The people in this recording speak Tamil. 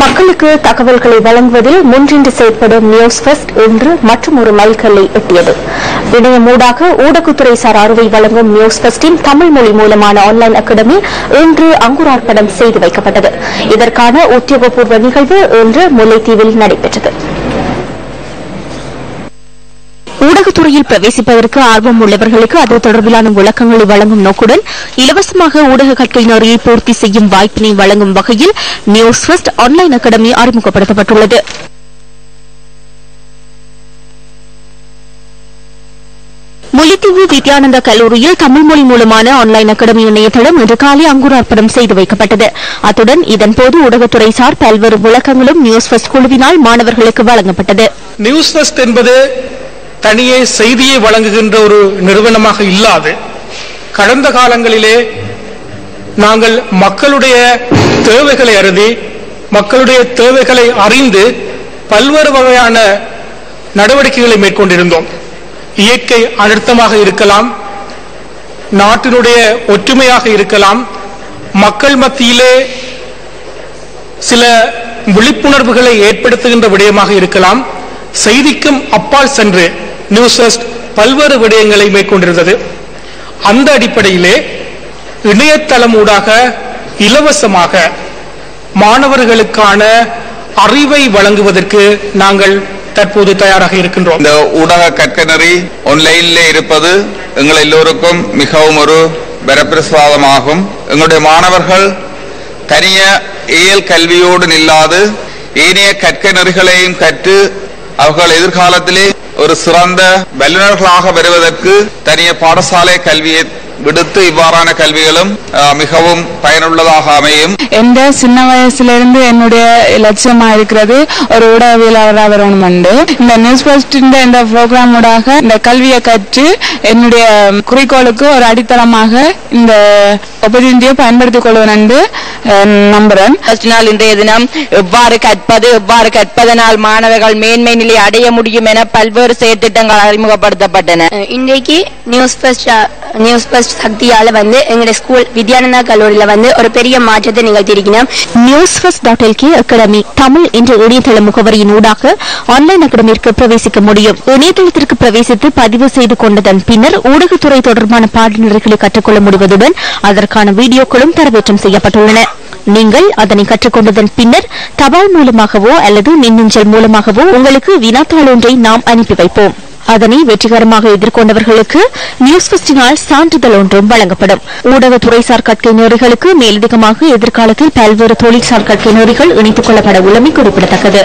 மக்களுக்கு தகவல்களை வழங்குவதில் முன்றின்று செயற்படும் நியூஸ் ஃபெஸ்ட் இன்று மற்றும் ஒரு மைல்கல்லை எட்டியது. இணையமூடாக ஊடகத்துறை சார் அறுவை வழங்கும் நியூஸ் ஃபெஸ்டின் தமிழ் மொழி மூலமான ஆன்லைன் அகாடமி இன்று அங்குரார்ப்பணம் செய்து வைக்கப்பட்டது. இதற்கான உத்தியோகபூர்வ நிகழ்வு இன்று முல்லைத்தீவில் நடைபெற்றது. ஊடகத்துறையில் பிரவேசிப்பதற்கு ஆர்வம் உள்ளவர்களுக்கு அது தொடர்பிலான விளக்கங்களை வழங்கும் நோக்குடன் இலவசமாக ஊடக கற்கை நெறியை பூர்த்தி செய்யும் வாய்ப்பினை வழங்கும் வகையில் நியூஸ் ஃபெஸ்ட் ஆன்லைன் அகாடமி அறிமுகப்படுத்தப்பட்டுள்ளது. முல்லைத்தீவு வித்யானந்த கல்லூரியில் தமிழ் மொழி மூலமான ஆன்லைன் அகாடமி இணையதளம் இன்று காலை அங்குரார்ப்பணம் செய்து வைக்கப்பட்டது. அத்துடன் இதன்போது ஊடகத்துறை சார் பல்வேறு விளக்கங்களும் நியூஸ் ஃபெஸ்ட் குழுவினால் மாணவர்களுக்கு வழங்கப்பட்டது. நியூஸ் ஃபெஸ்ட் என்பது தனியே செய்தியை வழங்குகின்ற ஒரு நிறுவனமாக இல்லாது கடந்த காலங்களிலே நாங்கள் மக்களுடைய தேவைகளை அறிந்து மக்களுடைய தேவைகளை அறிந்து பல்வேறு வகையான நடவடிக்கைகளை மேற்கொண்டிருந்தோம். இயற்கை அனர்த்தமாக இருக்கலாம் நாட்டினுடைய ஒற்றுமையாக இருக்கலாம் மக்கள் மத்தியிலே சில விழிப்புணர்வுகளை ஏற்படுத்துகின்ற விடயமாக இருக்கலாம். செய்திக்கும் அப்பால் சென்று நியூஸ் ஃபர்ஸ்ட் பல்வேறு விடயங்களை மேற்கொண்டிருந்தது. அந்த அடிப்படையிலே இணையதளம் ஊடாக இலவசமாக மாணவர்களுக்கான அறிவை வழங்குவதற்கு நாங்கள் தற்போது தயாராக இருக்கின்றோம். இந்த ஊடக கற்கனறி ஒன்லைன்ல இருப்பது எங்கள் எல்லோருக்கும் மிகவும் ஒரு வரப்பிரசாதமாகும் எங்களுடைய மாணவர்கள் தனிய இயல் கல்வியோடு நில்லாது ஏனைய கற்க நெறிகளையும் கற்று அவர்கள் எதிர்காலத்திலே ஒரு சிறந்த வல்லுநர்களாக வருவதற்கு தனிய பாடசாலை கல்வியை விடுத்து இவ்வாறான கல்விகளும் மிகவும் பயனுள்ளதாக அமையும். எந்த சின்ன வயசுல இருந்து என்னுடைய லட்சியமா இருக்கிறது ஒரு ஊடகவியலாளராக வரணும்ண்டு இந்த நியூஸ் ஃபர்ஸ்ட் இந்த ப்ரோக்ராம் ஊடாக இந்த கல்வியை கற்று என்னுடைய குறிக்கோளுக்கு ஒரு அடித்தளமாக இந்த ஒப்பதிந்தியை பயன்படுத்திக் கொள்வேன் என்று நம்புறேன் நாள் இன்றைய தினம் எவ்வாறு கற்பது எவ்வாறு கற்பதனால் மாணவர்கள் மேன்மை நிலை அடைய முடியும் என பல்வேறு செயற்திட்டங்கள் அறிமுகப்படுத்தப்பட்டன இன்றைக்கு நியூஸ் ஃபர்ஸ்ட் நியூஸ் ஃபர்ஸ்ட் சக்தியால வந்து எங்களுடைய ஸ்கூல் வித்யானந்தா கல்லூரியில வந்து ஒரு பெரிய மாற்றத்தை நிகழ்த்தியிருக்கிறோம் news dot LK academy Tamil என்ற இணையதள முகவரியின் ஊடாக ஆன்லைன் அகாடமிற்கு பிரவேசிக்க முடியும். இணையதளத்திற்கு பிரவேசித்து பதிவு செய்து கொண்டதன் பின்னர் ஊடகத்துறை தொடர்பான பாடநெறிகளை கற்றுக்கொள்ள முடிவதுடன் அதற்கான வீடியோக்களும் தரவேற்றம் செய்யப்பட்டுள்ளன. நீங்கள் அதனை கற்றுக்கொண்டதன் பின்னர் தபால் மூலமாகவோ அல்லது மின்னஞ்சல் மூலமாகவோ உங்களுக்கு வினாத்தாள் ஒன்றை நாம் அனுப்பி வைப்போம். அதனை வெற்றிகரமாக எதிர்கொண்டவர்களுக்கு நியூஸ் பெஸ்டினால் சான்றிதழ் ஒன்றும் வழங்கப்படும். ஊடகத்துறைசார் கற்கை நெறிகளுக்கு மேலதிகமாக எதிர்காலத்தில் பல்வேறு தொழில்சார் கற்கை நெறிகள் இணைத்துக் கொள்ளப்பட உள்ளமை குறிப்பிடத்தக்கது.